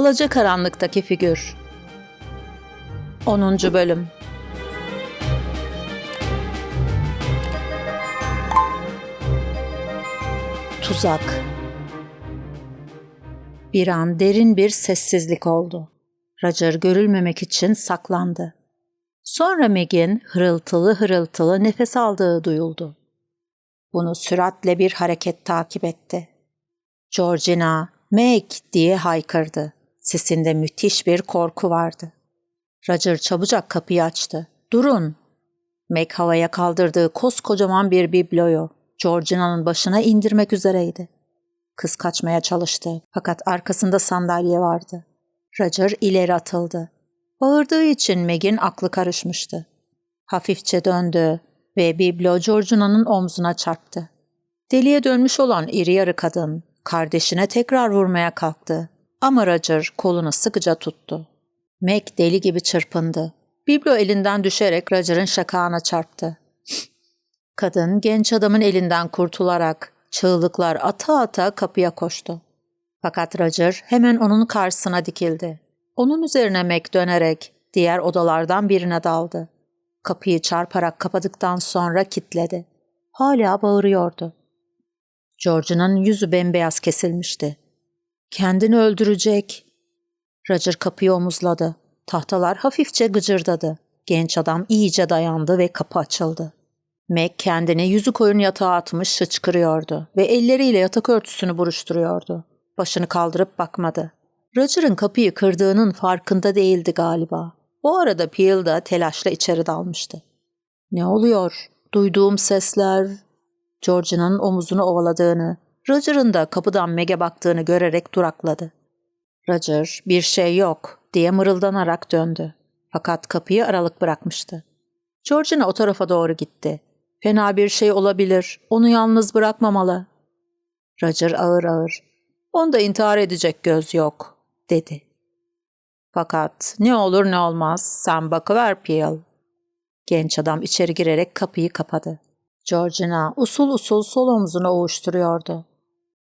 Alacakaranlıktaki figür 10. bölüm Tuzak Bir an derin bir sessizlik oldu. Roger görülmemek için saklandı. Sonra Meg'in hırıltılı hırıltılı nefes aldığı duyuldu. Bunu süratle bir hareket takip etti. Georgina, Meg diye haykırdı. Sesinde müthiş bir korku vardı. Roger çabucak kapıyı açtı. Durun! Meg havaya kaldırdığı koskocaman bir bibloyu Georgina'nın başına indirmek üzereydi. Kız kaçmaya çalıştı fakat arkasında sandalye vardı. Roger ileri atıldı. Bağırdığı için Meg'in aklı karışmıştı. Hafifçe döndü ve biblo Georgina'nın omzuna çarptı. Deliye dönmüş olan iri yarı kadın kardeşine tekrar vurmaya kalktı. Ama Roger kolunu sıkıca tuttu. Meg deli gibi çırpındı. Biblo elinden düşerek Roger'ın şakağına çarptı. Kadın genç adamın elinden kurtularak çığlıklar ata ata kapıya koştu. Fakat Roger hemen onun karşısına dikildi. Onun üzerine Meg dönerek diğer odalardan birine daldı. Kapıyı çarparak kapadıktan sonra kilitledi. Hala bağırıyordu. Georgia'nın yüzü bembeyaz kesilmişti. Kendini öldürecek. Roger kapıyı omuzladı. Tahtalar hafifçe gıcırdadı. Genç adam iyice dayandı ve kapı açıldı. Meg kendini yüzü koyun yatağa atmış hıçkırıyordu ve elleriyle yatak örtüsünü buruşturuyordu. Başını kaldırıp bakmadı. Roger'ın kapıyı kırdığının farkında değildi galiba. O arada Peel da telaşla içeri dalmıştı. Ne oluyor? Duyduğum sesler... Georgia'nın omuzunu ovaladığını, Roger'ın da kapıdan Meg'e baktığını görerek durakladı. Roger, bir şey yok diye mırıldanarak döndü. Fakat kapıyı aralık bırakmıştı. Georgina o tarafa doğru gitti. Fena bir şey olabilir, onu yalnız bırakmamalı. Roger ağır ağır, onda intihar edecek göz yok, dedi. Fakat ne olur ne olmaz, sen bakıver Peel. Genç adam içeri girerek kapıyı kapadı. Georgina usul usul sol omzunu ovuşturuyordu.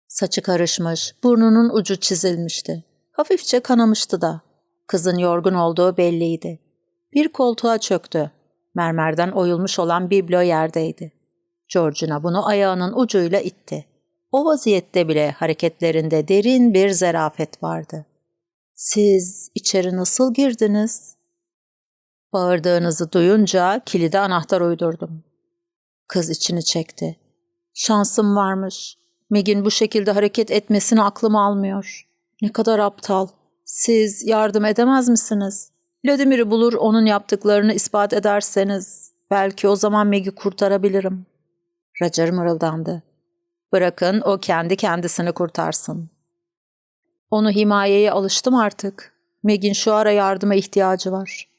Saçı karışmış, burnunun ucu çizilmişti. Hafifçe kanamıştı da. Kızın yorgun olduğu belliydi. Bir koltuğa çöktü. Mermerden oyulmuş olan biblo yerdeydi. Georgina bunu ayağının ucuyla itti. O vaziyette bile hareketlerinde derin bir zerafet vardı. Siz içeri nasıl girdiniz? Bağırdığınızı duyunca kilide anahtar uydurdum. Kız içini çekti. Şansım varmış. Meg'in bu şekilde hareket etmesini aklım almıyor. Ne kadar aptal. Siz yardım edemez misiniz? Vladimir'i bulur onun yaptıklarını ispat ederseniz belki o zaman Meg'i kurtarabilirim. Roger mırıldandı. Bırakın o kendi kendisini kurtarsın. Onu himayeye alıştım artık. Meg'in şu ara yardıma ihtiyacı var.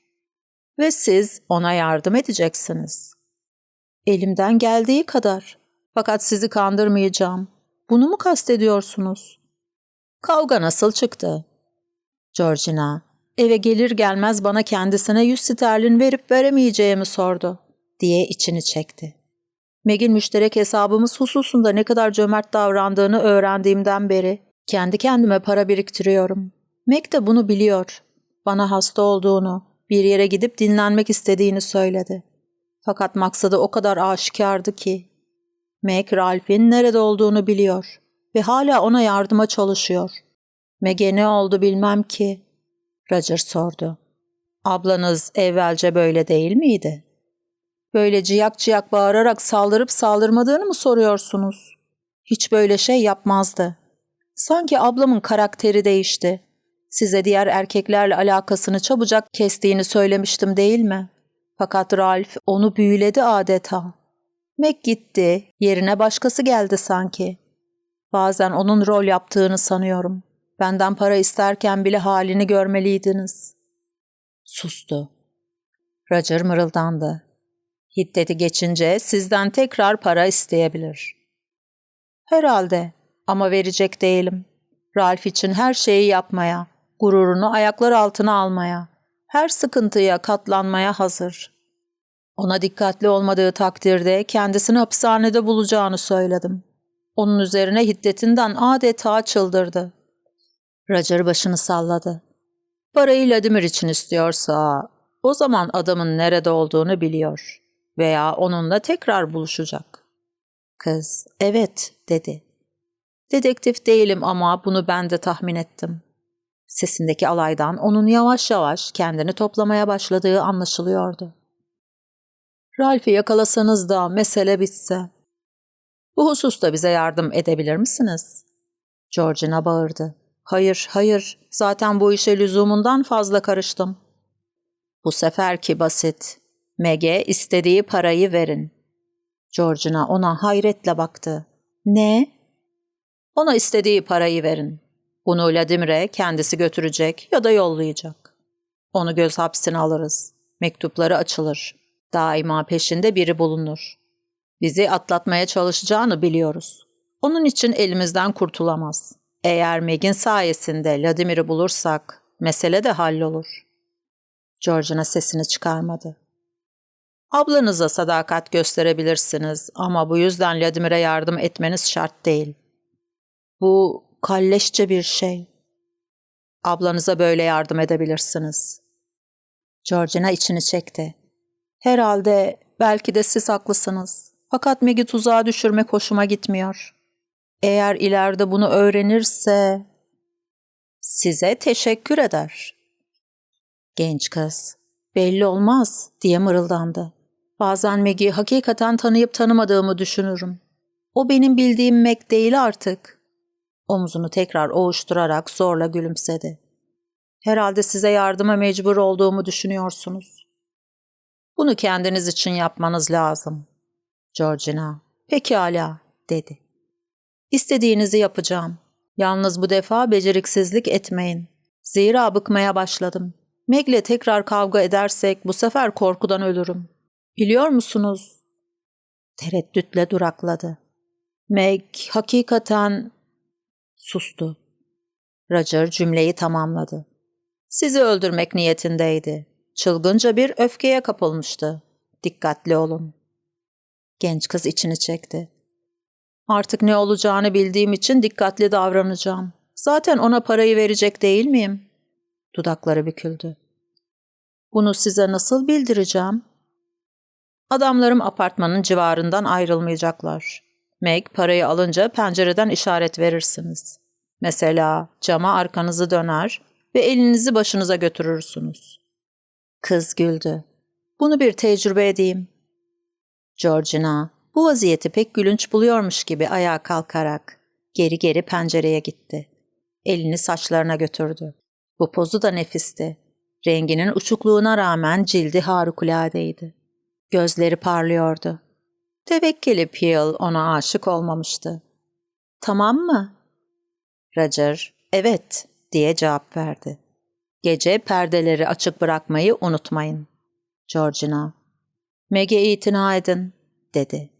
Ve siz ona yardım edeceksiniz. Elimden geldiği kadar. Fakat sizi kandırmayacağım. Bunu mu kastediyorsunuz? Kavga nasıl çıktı? Georgina, eve gelir gelmez bana kendisine yüz sterlin verip veremeyeceğimi sordu, diye içini çekti. Meg'in müşterek hesabımız hususunda ne kadar cömert davrandığını öğrendiğimden beri kendi kendime para biriktiriyorum. Meg de bunu biliyor. Bana hasta olduğunu, bir yere gidip dinlenmek istediğini söyledi. Fakat maksadı o kadar aşikardı ki. Meg, Ralph'in nerede olduğunu biliyor ve hala ona yardıma çalışıyor. Meg'e ne oldu bilmem ki. Roger sordu. Ablanız evvelce böyle değil miydi? Böyle ciyak ciyak bağırarak saldırıp saldırmadığını mı soruyorsunuz? Hiç böyle şey yapmazdı. Sanki ablamın karakteri değişti. Size diğer erkeklerle alakasını çabucak kestiğini söylemiştim değil mi? Fakat Ralph onu büyüledi adeta. Meg gitti, yerine başkası geldi sanki. Bazen onun rol yaptığını sanıyorum. Benden para isterken bile halini görmeliydiniz. Sustu. Roger mırıldandı. Hiddeti geçince sizden tekrar para isteyebilir. Herhalde ama verecek değilim. Ralph için her şeyi yapmaya, gururunu ayaklar altına almaya, her sıkıntıya katlanmaya hazır. Ona dikkatli olmadığı takdirde kendisini hapishanede bulacağını söyledim. Onun üzerine hiddetinden adeta çıldırdı. Roger başını salladı. Parayı Vladimir için istiyorsa o zaman adamın nerede olduğunu biliyor veya onunla tekrar buluşacak. Kız, evet dedi. Dedektif değilim ama bunu ben de tahmin ettim. Sesindeki alaydan onun yavaş yavaş kendini toplamaya başladığı anlaşılıyordu. Ralph'i yakalasanız da mesele bitse. Bu hususta bize yardım edebilir misiniz? Georgina bağırdı. Hayır, hayır. Zaten bu işe lüzumundan fazla karıştım. Bu seferki basit. Meg'e istediği parayı verin. Georgina ona hayretle baktı. Ne? Ona istediği parayı verin. Bunu Vladimir'e kendisi götürecek ya da yollayacak. Onu göz hapsine alırız. Mektupları açılır. Daima peşinde biri bulunur. Bizi atlatmaya çalışacağını biliyoruz. Onun için elimizden kurtulamaz. Eğer Meg'in sayesinde Vladimir'i bulursak mesele de hallolur. Georgina sesini çıkarmadı. Ablanıza sadakat gösterebilirsiniz ama bu yüzden Vladimir'e yardım etmeniz şart değil. Bu kalleşçe bir şey. Ablanıza böyle yardım edebilirsiniz. Georgina içini çekti. Herhalde belki de siz haklısınız. Fakat Meg'i tuzağa düşürmek hoşuma gitmiyor. Eğer ileride bunu öğrenirse size teşekkür eder. Genç kız, belli olmaz diye mırıldandı. Bazen Meg'i hakikaten tanıyıp tanımadığımı düşünürüm. O benim bildiğim Meg değil artık. Omzunu tekrar ovuşturarak zorla gülümsedi. Herhalde size yardıma mecbur olduğumu düşünüyorsunuz. Bunu kendiniz için yapmanız lazım. Georgina, pekala, dedi. İstediğinizi yapacağım. Yalnız bu defa beceriksizlik etmeyin. Zira bıkmaya başladım. Meg'le tekrar kavga edersek bu sefer korkudan ölürüm. Biliyor musunuz? Tereddütle durakladı. Meg hakikaten sustu. Roger cümleyi tamamladı. Sizi öldürmek niyetindeydi. Çılgınca bir öfkeye kapılmıştı. Dikkatli olun. Genç kız içini çekti. Artık ne olacağını bildiğim için dikkatli davranacağım. Zaten ona parayı verecek değil miyim? Dudakları büküldü. Bunu size nasıl bildireceğim? Adamlarım apartmanın civarından ayrılmayacaklar. Meg parayı alınca pencereden işaret verirsiniz. Mesela cama arkanızı döner ve elinizi başınıza götürürsünüz. Kız güldü. Bunu bir tecrübe edeyim. Georgina bu vaziyeti pek gülünç buluyormuş gibi ayağa kalkarak geri geri pencereye gitti. Elini saçlarına götürdü. Bu pozu da nefisti. Renginin uçukluğuna rağmen cildi harikuladeydi. Gözleri parlıyordu. Tevekkeli Peel ona aşık olmamıştı. Tamam mı? Roger, evet diye cevap verdi. Gece perdeleri açık bırakmayı unutmayın. Georgina, Meg'e itina edin, dedi.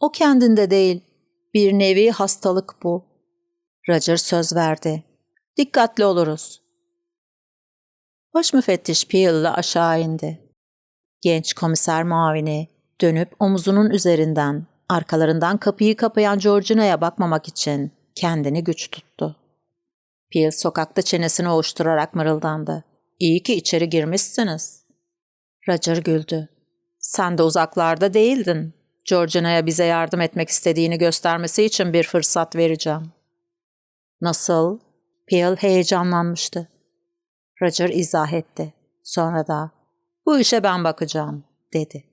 O kendinde değil, bir nevi hastalık bu. Roger söz verdi. Dikkatli oluruz. Baş müfettiş Peel ile aşağı indi. Genç komiser mavini dönüp omuzunun üzerinden, arkalarından kapıyı kapayan Georgina'ya bakmamak için kendini güç tuttu. Peel sokakta çenesini ovuşturarak mırıldandı. İyi ki içeri girmişsiniz. Roger güldü. Sen de uzaklarda değildin. Georgina'ya bize yardım etmek istediğini göstermesi için bir fırsat vereceğim. Nasıl? Peel heyecanlanmıştı. Roger izah etti. Sonra da bu işe ben bakacağım dedi.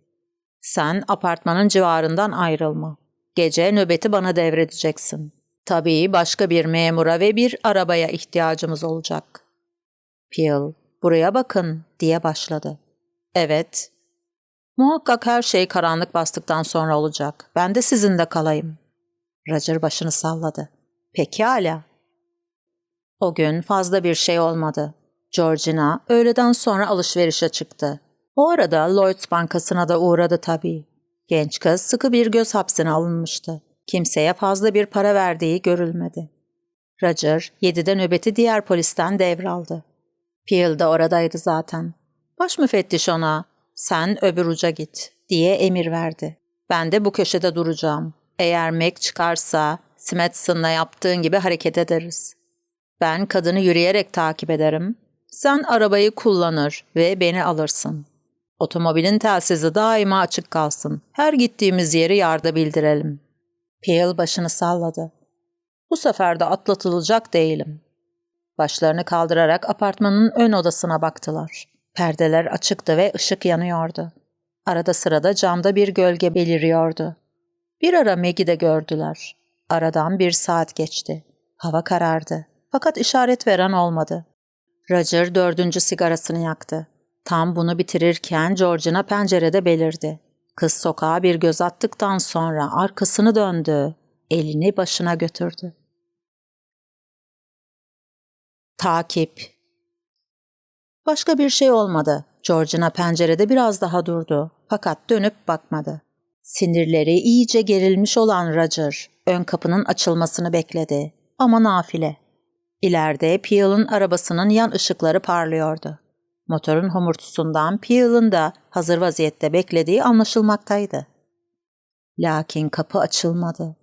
Sen apartmanın civarından ayrılma. Gece nöbeti bana devredeceksin. Tabii başka bir memura ve bir arabaya ihtiyacımız olacak. Peel, buraya bakın diye başladı. Evet. Muhakkak her şey karanlık bastıktan sonra olacak. Ben de sizinle kalayım. Roger başını salladı. Pekala. O gün fazla bir şey olmadı. Georgina öğleden sonra alışverişe çıktı. O arada Lloyds Bankası'na da uğradı tabii. Genç kız sıkı bir göz hapsine alınmıştı. Kimseye fazla bir para verdiği görülmedi. Roger, yedide nöbeti diğer polisten devraldı. Peel de oradaydı zaten. Baş müfettiş ona, sen öbür uca git diye emir verdi. Ben de bu köşede duracağım. Eğer Meg çıkarsa Smithson'la yaptığın gibi hareket ederiz. Ben kadını yürüyerek takip ederim. Sen arabayı kullanır ve beni alırsın. Otomobilin telsizi daima açık kalsın. Her gittiğimiz yeri yarda bildirelim. Peel başını salladı. Bu sefer de atlatılacak değilim. Başlarını kaldırarak apartmanın ön odasına baktılar. Perdeler açıktı ve ışık yanıyordu. Arada sırada camda bir gölge beliriyordu. Bir ara Meg'i de gördüler. Aradan bir saat geçti. Hava karardı. Fakat işaret veren olmadı. Roger dördüncü sigarasını yaktı. Tam bunu bitirirken Georgina pencerede belirdi. Kız sokağa bir göz attıktan sonra arkasını döndü. Elini başına götürdü. Takip Başka bir şey olmadı. Georgina pencerede biraz daha durdu. Fakat dönüp bakmadı. Sinirleri iyice gerilmiş olan Roger, ön kapının açılmasını bekledi. Ama nafile. İleride Peel'ın arabasının yan ışıkları parlıyordu. Motorun homurtusundan Peel'ın da hazır vaziyette beklediği anlaşılmaktaydı. Lakin kapı açılmadı.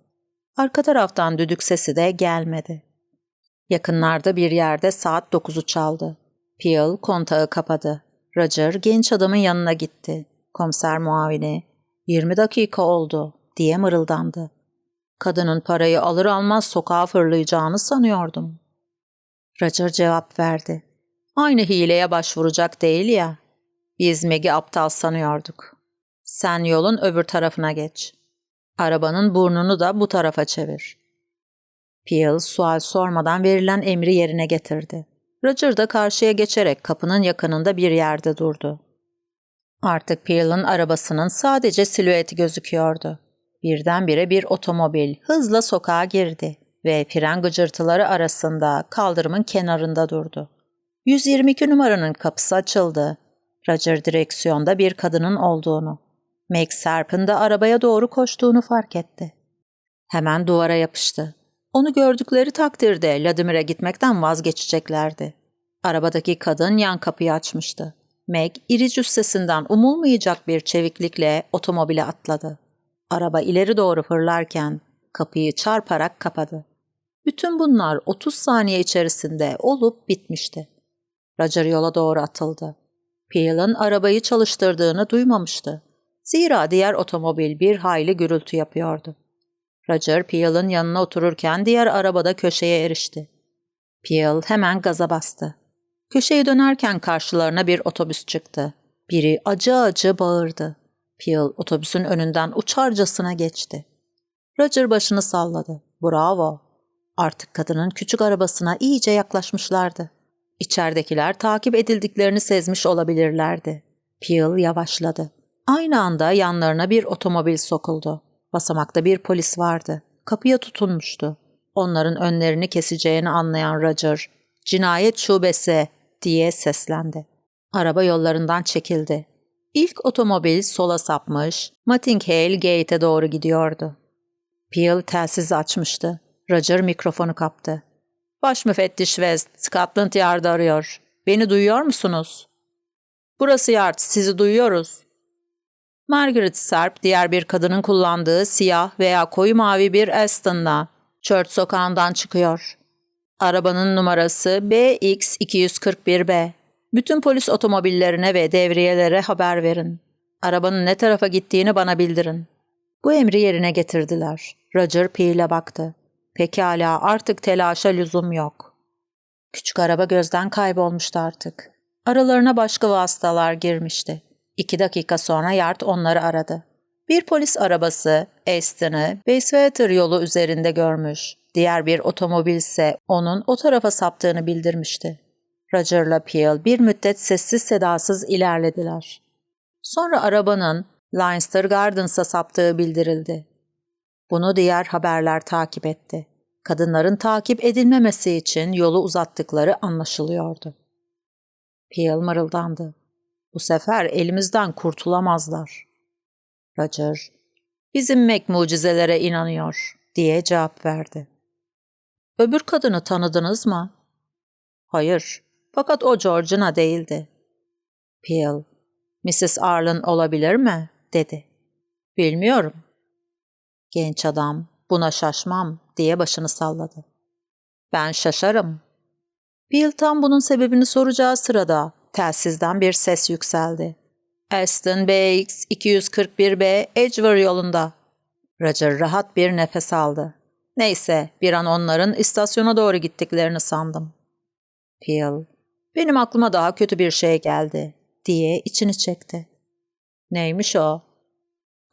Arka taraftan düdük sesi de gelmedi. Yakınlarda bir yerde saat dokuzu çaldı. Peel kontağı kapadı. Roger genç adamın yanına gitti. Komiser muavini, 20 dakika oldu diye mırıldandı. Kadının parayı alır almaz sokağa fırlayacağını sanıyordum. Roger cevap verdi. Aynı hileye başvuracak değil ya. Biz Meg'i aptal sanıyorduk. Sen yolun öbür tarafına geç. Arabanın burnunu da bu tarafa çevir. Peel sual sormadan verilen emri yerine getirdi. Roger da karşıya geçerek kapının yakınında bir yerde durdu. Artık Peel'ın arabasının sadece silüeti gözüküyordu. Birdenbire bir otomobil hızla sokağa girdi ve fren gıcırtıları arasında kaldırımın kenarında durdu. 122 numaranın kapısı açıldı. Roger direksiyonda bir kadının olduğunu, Meg Serp'in de arabaya doğru koştuğunu fark etti. Hemen duvara yapıştı. Onu gördükleri takdirde Ladimir'e gitmekten vazgeçeceklerdi. Arabadaki kadın yan kapıyı açmıştı. Meg iri cüssesinden umulmayacak bir çeviklikle otomobile atladı. Araba ileri doğru fırlarken kapıyı çarparak kapadı. Bütün bunlar 30 saniye içerisinde olup bitmişti. Roger yola doğru atıldı. Peel'ın arabayı çalıştırdığını duymamıştı. Zira diğer otomobil bir hayli gürültü yapıyordu. Roger Peel'ın yanına otururken diğer arabada köşeye erişti. Peel hemen gaza bastı. Köşeyi dönerken karşılarına bir otobüs çıktı. Biri acı acı bağırdı. Peel otobüsün önünden uçarcasına geçti. Roger başını salladı. Bravo. Artık kadının küçük arabasına iyice yaklaşmışlardı. İçeridekiler takip edildiklerini sezmiş olabilirlerdi. Peel yavaşladı. Aynı anda yanlarına bir otomobil sokuldu. Basamakta bir polis vardı. Kapıya tutunmuştu. Onların önlerini keseceğini anlayan Roger, cinayet şubesi diye seslendi. Araba yollarından çekildi. İlk otomobil sola sapmış, Mattingale Gate'e doğru gidiyordu. Peel telsiz açmıştı. Roger mikrofonu kaptı. Baş müfettiş West, Scotland Yard'ı arıyor. Beni duyuyor musunuz? Burası Yard, sizi duyuyoruz. Margaret Serp diğer bir kadının kullandığı siyah veya koyu mavi bir Aston'la Church sokağından çıkıyor. Arabanın numarası BX241B. Bütün polis otomobillerine ve devriyelere haber verin. Arabanın ne tarafa gittiğini bana bildirin. Bu emri yerine getirdiler. Roger Peel'e baktı. Pekala artık telaşa lüzum yok. Küçük araba gözden kaybolmuştu artık. Aralarına başka vasıtalar girmişti. İki dakika sonra Yard onları aradı. Bir polis arabası Aston'ı Bayswater yolu üzerinde görmüş. Diğer bir otomobil ise onun o tarafa saptığını bildirmişti. Roger'la Peel bir müddet sessiz sedasız ilerlediler. Sonra arabanın Leinster Gardens'a saptığı bildirildi. Bunu diğer haberler takip etti. Kadınların takip edilmemesi için yolu uzattıkları anlaşılıyordu. Peel mırıldandı. Bu sefer elimizden kurtulamazlar. Roger, bizim Mac mucizelere inanıyor diye cevap verdi. Öbür kadını tanıdınız mı? Hayır, fakat o Georgina değildi. Peel, Mrs. Arlen olabilir mi? dedi. Bilmiyorum. Genç adam, buna şaşmam diye başını salladı. Ben şaşarım. Bill tam bunun sebebini soracağı sırada telsizden bir ses yükseldi. Aston BX 241B Edgeworth yolunda. Roger rahat bir nefes aldı. Neyse bir an onların istasyona doğru gittiklerini sandım. Peel, benim aklıma daha kötü bir şey geldi diye içini çekti. Neymiş o?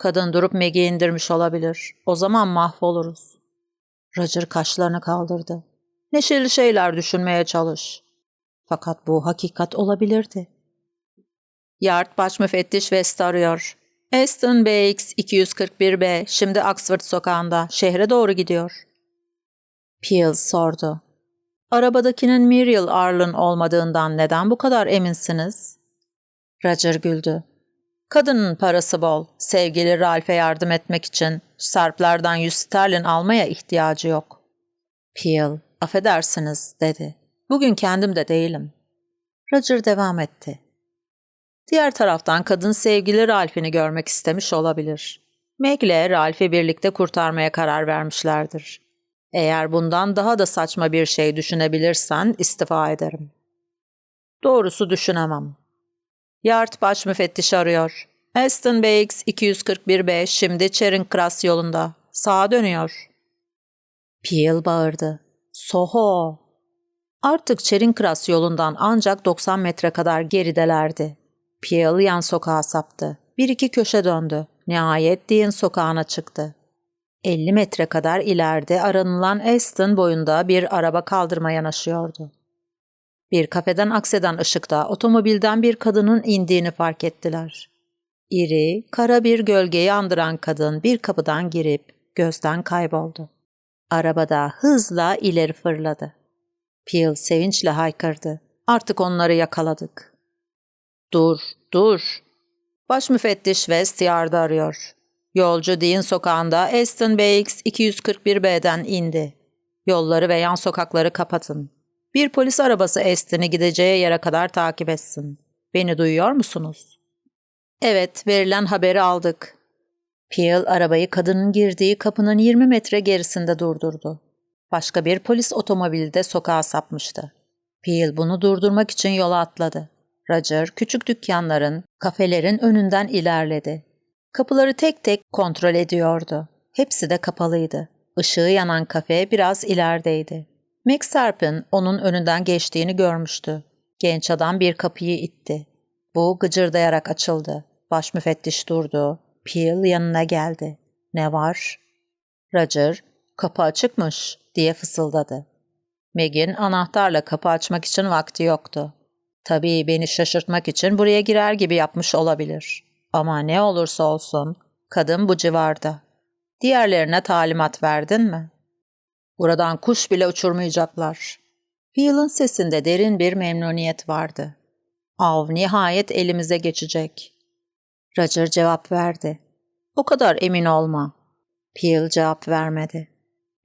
Kadın durup Meg'i indirmiş olabilir. O zaman mahvoluruz. Roger kaşlarını kaldırdı. Neşeli şeyler düşünmeye çalış. Fakat bu hakikat olabilirdi. Yard baş müfettiş West arıyor. Aston BX 241B şimdi Oxford sokağında şehre doğru gidiyor. Peel sordu. Arabadakinin Muriel Arlen olmadığından neden bu kadar eminsiniz? Roger güldü. Kadının parası bol. Sevgili Ralph'e yardım etmek için Sarplardan yüz sterlin almaya ihtiyacı yok. Peel, affedersiniz dedi. Bugün kendim de değilim. Roger devam etti. Diğer taraftan kadın sevgili Ralph'ini görmek istemiş olabilir. Meg ile Ralph'i birlikte kurtarmaya karar vermişlerdir. Eğer bundan daha da saçma bir şey düşünebilirsen istifa ederim. Doğrusu düşünemem. Yard baş müfettiş arıyor. Aston BX 241B şimdi Charing Cross yolunda. Sağa dönüyor. Peel bağırdı. Soho! Artık Charing Cross yolundan ancak 90 metre kadar geridelerdi. Peel yan sokağa saptı. Bir iki köşe döndü. Nihayet Dean sokağına çıktı. 50 metre kadar ileride aranılan Aston boyunda bir araba kaldırma yanaşıyordu. Bir kafeden akseden ışıkta otomobilden bir kadının indiğini fark ettiler. İri, kara bir gölgeyi andıran kadın bir kapıdan girip gözden kayboldu. Arabada hızla ileri fırladı. Peel sevinçle haykırdı. Artık onları yakaladık. Dur, dur. Baş müfettiş West yardı arıyor. Yolcu Dean sokağında Aston BX 241B'den indi. Yolları ve yan sokakları kapatın. Bir polis arabası Aston'i gideceği yere kadar takip etsin. Beni duyuyor musunuz? Evet, verilen haberi aldık. Peel arabayı kadının girdiği kapının 20 metre gerisinde durdurdu. Başka bir polis otomobili de sokağa sapmıştı. Peel bunu durdurmak için yola atladı. Roger küçük dükkanların, kafelerin önünden ilerledi. Kapıları tek tek kontrol ediyordu. Hepsi de kapalıydı. Işığı yanan kafe biraz ilerideydi. Max onun önünden geçtiğini görmüştü. Genç adam bir kapıyı itti. Bu gıcırdayarak açıldı. Baş müfettiş durdu. Peel yanına geldi. Ne var? Roger, kapı açıkmış diye fısıldadı. Meg'in anahtarla kapı açmak için vakti yoktu. Tabii beni şaşırtmak için buraya girer gibi yapmış olabilir. Ama ne olursa olsun kadın bu civarda. Diğerlerine talimat verdin mi? Buradan kuş bile uçurmayacaklar. Peel'ın sesinde derin bir memnuniyet vardı. Av nihayet elimize geçecek. Roger cevap verdi. O kadar emin olma. Peel cevap vermedi.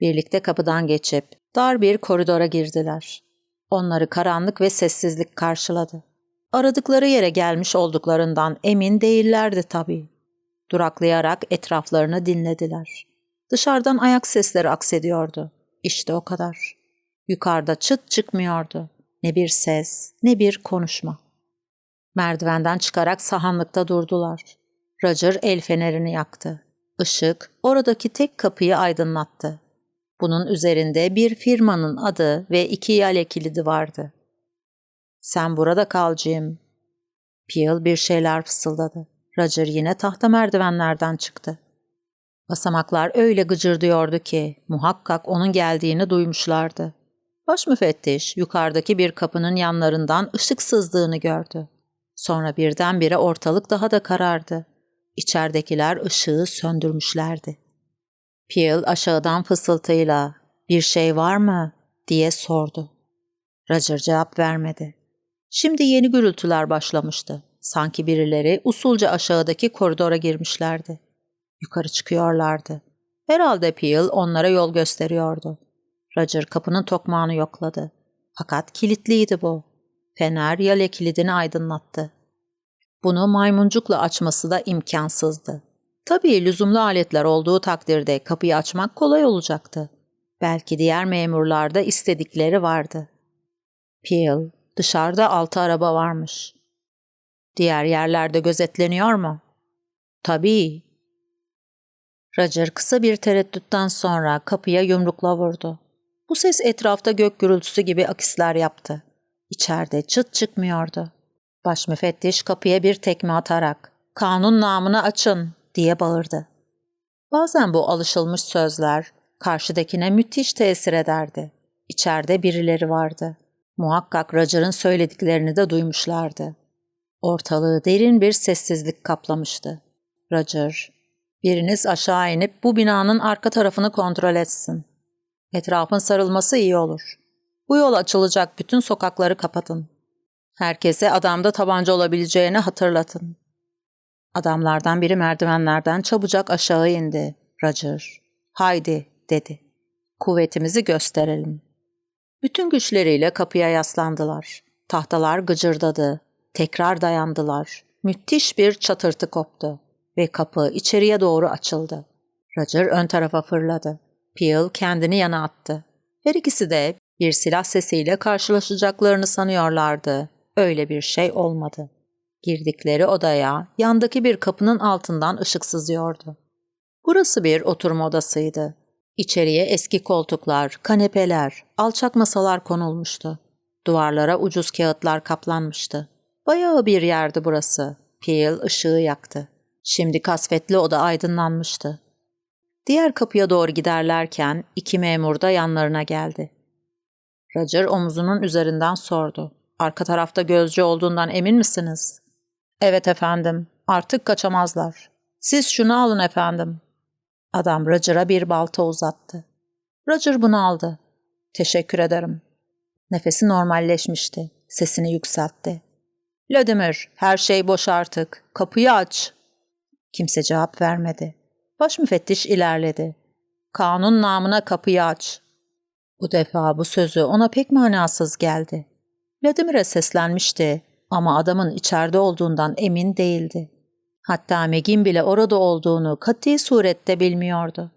Birlikte kapıdan geçip dar bir koridora girdiler. Onları karanlık ve sessizlik karşıladı. Aradıkları yere gelmiş olduklarından emin değillerdi tabii. Duraklayarak etraflarını dinlediler. Dışarıdan ayak sesleri aksediyordu. İşte o kadar. Yukarıda çıt çıkmıyordu. Ne bir ses, ne bir konuşma. Merdivenden çıkarak sahanlıkta durdular. Roger el fenerini yaktı. Işık oradaki tek kapıyı aydınlattı. Bunun üzerinde bir firmanın adı ve iki yale kilidi vardı. Sen burada kal Jim. Peel bir şeyler fısıldadı. Roger yine tahta merdivenlerden çıktı. Basamaklar öyle gıcırdıyordu ki muhakkak onun geldiğini duymuşlardı. Baş müfettiş yukarıdaki bir kapının yanlarından ışık sızdığını gördü. Sonra birdenbire ortalık daha da karardı. İçeridekiler ışığı söndürmüşlerdi. Peel aşağıdan fısıltıyla ''Bir şey var mı?'' diye sordu. Roger cevap vermedi. Şimdi yeni gürültüler başlamıştı. Sanki birileri usulca aşağıdaki koridora girmişlerdi. Yukarı çıkıyorlardı. Herhalde Peel onlara yol gösteriyordu. Roger kapının tokmağını yokladı. Fakat kilitliydi bu. Fener yale kilidini aydınlattı. Bunu maymuncukla açması da imkansızdı. Tabii lüzumlu aletler olduğu takdirde kapıyı açmak kolay olacaktı. Belki diğer memurlarda istedikleri vardı. Peel, dışarıda altı araba varmış. Diğer yerlerde gözetleniyor mu? Tabii. Roger kısa bir tereddütten sonra kapıya yumrukla vurdu. Bu ses etrafta gök gürültüsü gibi akisler yaptı. İçeride çıt çıkmıyordu. Baş müfettiş kapıya bir tekme atarak ''Kanun namını açın!'' diye bağırdı. Bazen bu alışılmış sözler karşıdakine müthiş tesir ederdi. İçeride birileri vardı. Muhakkak Roger'ın söylediklerini de duymuşlardı. Ortalığı derin bir sessizlik kaplamıştı. Roger, biriniz aşağı inip bu binanın arka tarafını kontrol etsin. Etrafın sarılması iyi olur. Bu yol açılacak bütün sokakları kapatın. Herkese adamda tabanca olabileceğini hatırlatın. Adamlardan biri merdivenlerden çabucak aşağı indi. Roger, haydi dedi. Kuvvetimizi gösterelim. Bütün güçleriyle kapıya yaslandılar. Tahtalar gıcırdadı. Tekrar dayandılar. Müthiş bir çatırtı koptu ve kapı içeriye doğru açıldı. Roger ön tarafa fırladı. Peel kendini yana attı. Her ikisi de bir silah sesiyle karşılaşacaklarını sanıyorlardı. Öyle bir şey olmadı. Girdikleri odaya yandaki bir kapının altından ışık sızıyordu. Burası bir oturma odasıydı. İçeriye eski koltuklar, kanepeler, alçak masalar konulmuştu. Duvarlara ucuz kağıtlar kaplanmıştı. Bayağı bir yerdi burası. Peel ışığı yaktı. Şimdi kasvetli oda aydınlanmıştı. Diğer kapıya doğru giderlerken iki memur da yanlarına geldi. Roger omuzunun üzerinden sordu. Arka tarafta gözcü olduğundan emin misiniz? Evet efendim. Artık kaçamazlar. Siz şunu alın efendim. Adam Roger'a bir balta uzattı. Roger bunu aldı. Teşekkür ederim. Nefesi normalleşmişti. Sesini yükseltti. Vladimir, her şey boş artık. Kapıyı aç. Kimse cevap vermedi. Baş müfettiş ilerledi. Kanun namına kapıyı aç. Bu defa bu sözü ona pek manasız geldi. Vladimir'e seslenmişti ama adamın içeride olduğundan emin değildi. Hatta Meg'in bile orada olduğunu kat'i surette bilmiyordu.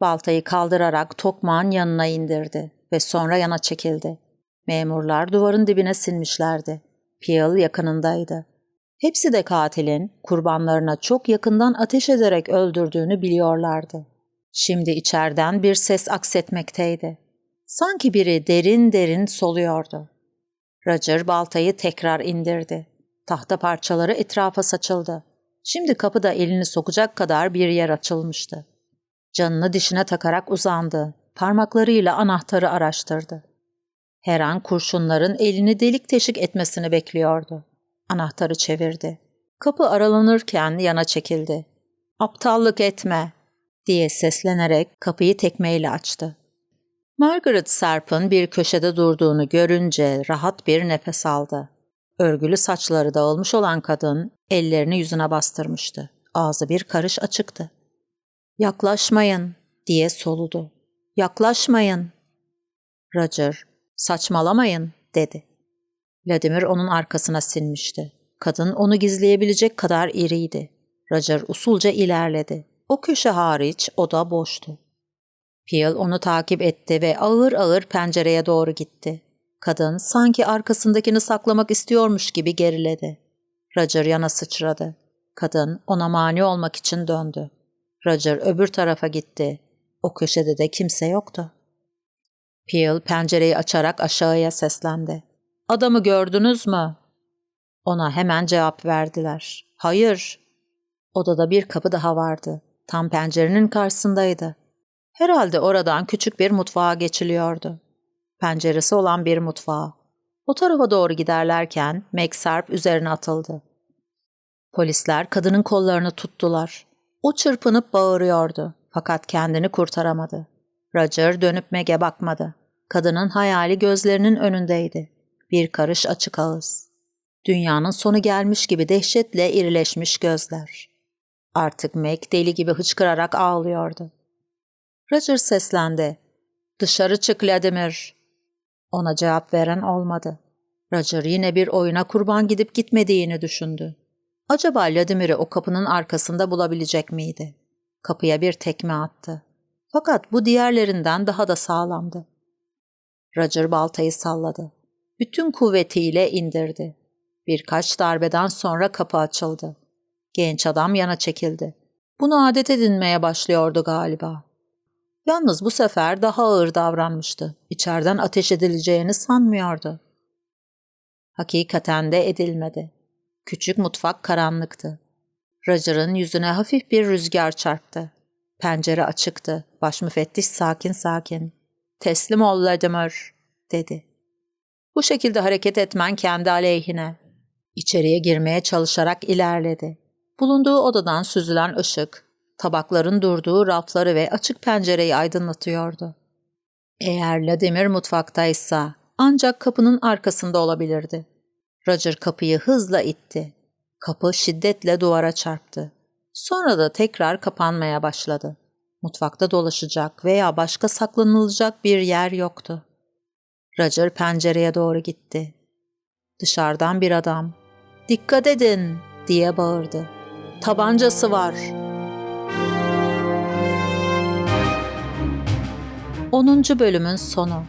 Baltayı kaldırarak tokmağın yanına indirdi ve sonra yana çekildi. Memurlar duvarın dibine sinmişlerdi. Peel yakınındaydı. Hepsi de katilin kurbanlarına çok yakından ateş ederek öldürdüğünü biliyorlardı. Şimdi içeriden bir ses aksetmekteydi. Sanki biri derin derin soluyordu. Roger baltayı tekrar indirdi. Tahta parçaları etrafa saçıldı. Şimdi kapıda elini sokacak kadar bir yer açılmıştı. Canını dişine takarak uzandı. Parmaklarıyla anahtarı araştırdı. Her an kurşunların elini delik teşik etmesini bekliyordu. Anahtarı çevirdi. Kapı aralanırken yana çekildi. ''Aptallık etme!'' diye seslenerek kapıyı tekmeyle açtı. Margaret Serp'ın bir köşede durduğunu görünce rahat bir nefes aldı. Örgülü saçları dağılmış olan kadın ellerini yüzüne bastırmıştı. Ağzı bir karış açıktı. ''Yaklaşmayın!'' diye soludu. ''Yaklaşmayın!'' Roger, ''Saçmalamayın!'' dedi. Vladimir onun arkasına sinmişti. Kadın onu gizleyebilecek kadar iriydi. Roger usulca ilerledi. O köşe hariç oda boştu. Peel onu takip etti ve ağır ağır pencereye doğru gitti. Kadın sanki arkasındakini saklamak istiyormuş gibi geriledi. Roger yana sıçradı. Kadın ona mani olmak için döndü. Roger öbür tarafa gitti. O köşede de kimse yoktu. Peel pencereyi açarak aşağıya seslendi. Adamı gördünüz mü? Ona hemen cevap verdiler. Hayır. Odada bir kapı daha vardı. Tam pencerenin karşısındaydı. Herhalde oradan küçük bir mutfağa geçiliyordu. Penceresi olan bir mutfağa. O tarafa doğru giderlerken Meg Sarp üzerine atıldı. Polisler kadının kollarını tuttular. O çırpınıp bağırıyordu fakat kendini kurtaramadı. Roger dönüp Meg'e bakmadı. Kadının hayali gözlerinin önündeydi. Bir karış açık ağız. Dünyanın sonu gelmiş gibi dehşetle irileşmiş gözler. Artık Meg deli gibi hıçkırarak ağlıyordu. Roger seslendi. Dışarı çık Vladimir. Ona cevap veren olmadı. Roger yine bir oyuna kurban gidip gitmediğini düşündü. Acaba Vladimir'i o kapının arkasında bulabilecek miydi? Kapıya bir tekme attı. Fakat bu diğerlerinden daha da sağlamdı. Roger baltayı salladı. Bütün kuvvetiyle indirdi. Birkaç darbeden sonra kapı açıldı. Genç adam yana çekildi. Bunu adet edinmeye başlıyordu galiba. Yalnız bu sefer daha ağır davranmıştı. İçeriden ateş edileceğini sanmıyordu. Hakikaten de edilmedi. Küçük mutfak karanlıktı. Roger'ın yüzüne hafif bir rüzgar çarptı. Pencere açıktı. Baş müfettiş sakin sakin. Teslim ol Latimer, dedi. Bu şekilde hareket etmen kendi aleyhine. İçeriye girmeye çalışarak ilerledi. Bulunduğu odadan süzülen ışık, tabakların durduğu rafları ve açık pencereyi aydınlatıyordu. Eğer Vladimir mutfaktaysa ancak kapının arkasında olabilirdi. Roger kapıyı hızla itti. Kapı şiddetle duvara çarptı. Sonra da tekrar kapanmaya başladı. Mutfakta dolaşacak veya başka saklanılacak bir yer yoktu. Roger pencereye doğru gitti. Dışarıdan bir adam, ''Dikkat edin!'' diye bağırdı. ''Tabancası var.'' 10. bölümün sonu